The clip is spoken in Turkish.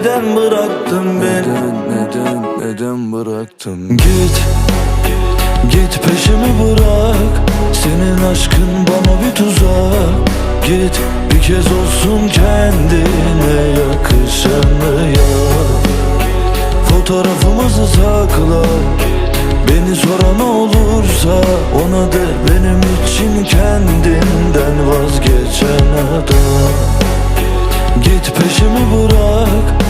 Neden bıraktın beni? Neden neden neden bıraktın? Git. Git peşimi bırak. Senin aşkın bana bir tuzak. Git bir kez olsun kendine yakışanı yap. Fotoğrafımızı sakla Beni soran olursa ona de. Benim için kendinden vazgeçen adam. Git peşimi bırak